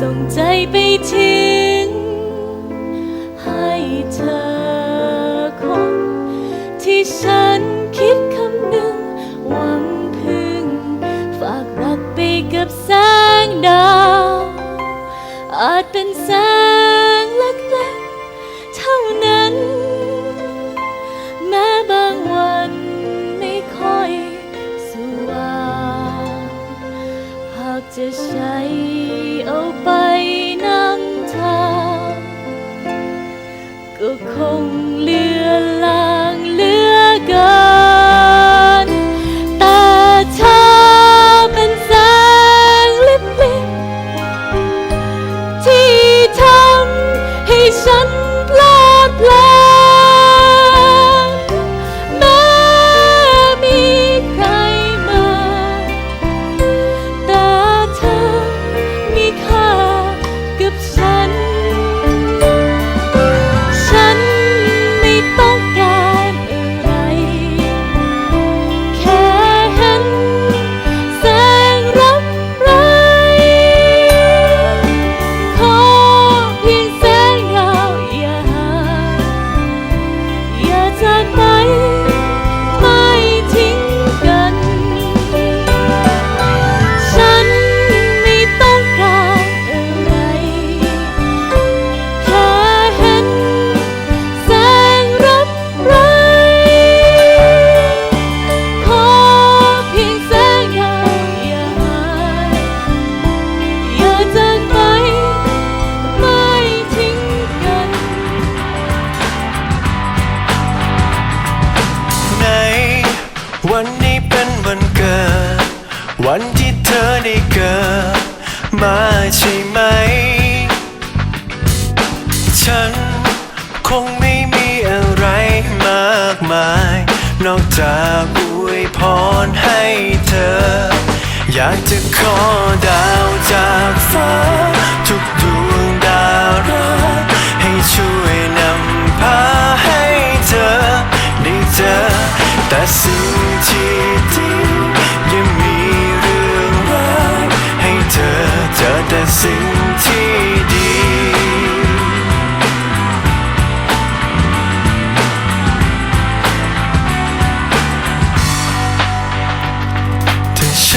ส่งใจไปถึงให้เธอ จะใช้เอาไปนำทางก็คงเลือลางเลือเกินแต่เธอเป็นแสงลิบลิบที่ทำให้ฉันเพลิดเพลิน อได้เกิดมาใช่ไหม ฉันคงไม่มีอะไรมากมาย นอกจากอวยพรให้เธอ อยากจะขอดาวจากฟ้า ทุกดวงดาว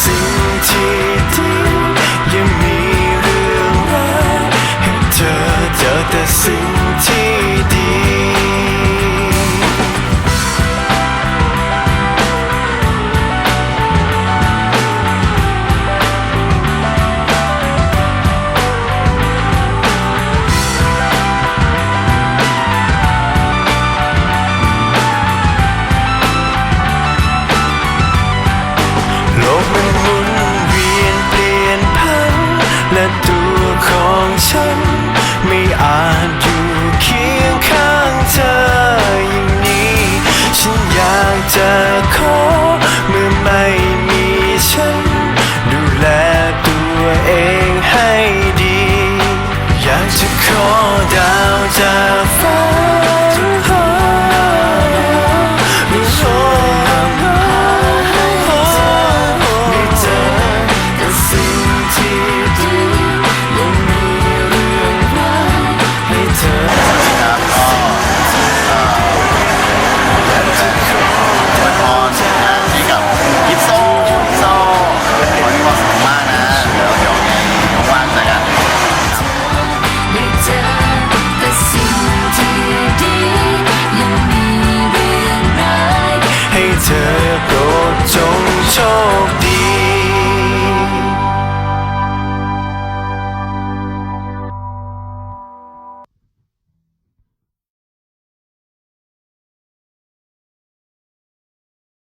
สิ่งที่ดียังมี ของฉัน ไม่อาจอยู่เคียงข้างเธออย่างนี้ ฉันอยากจะขอ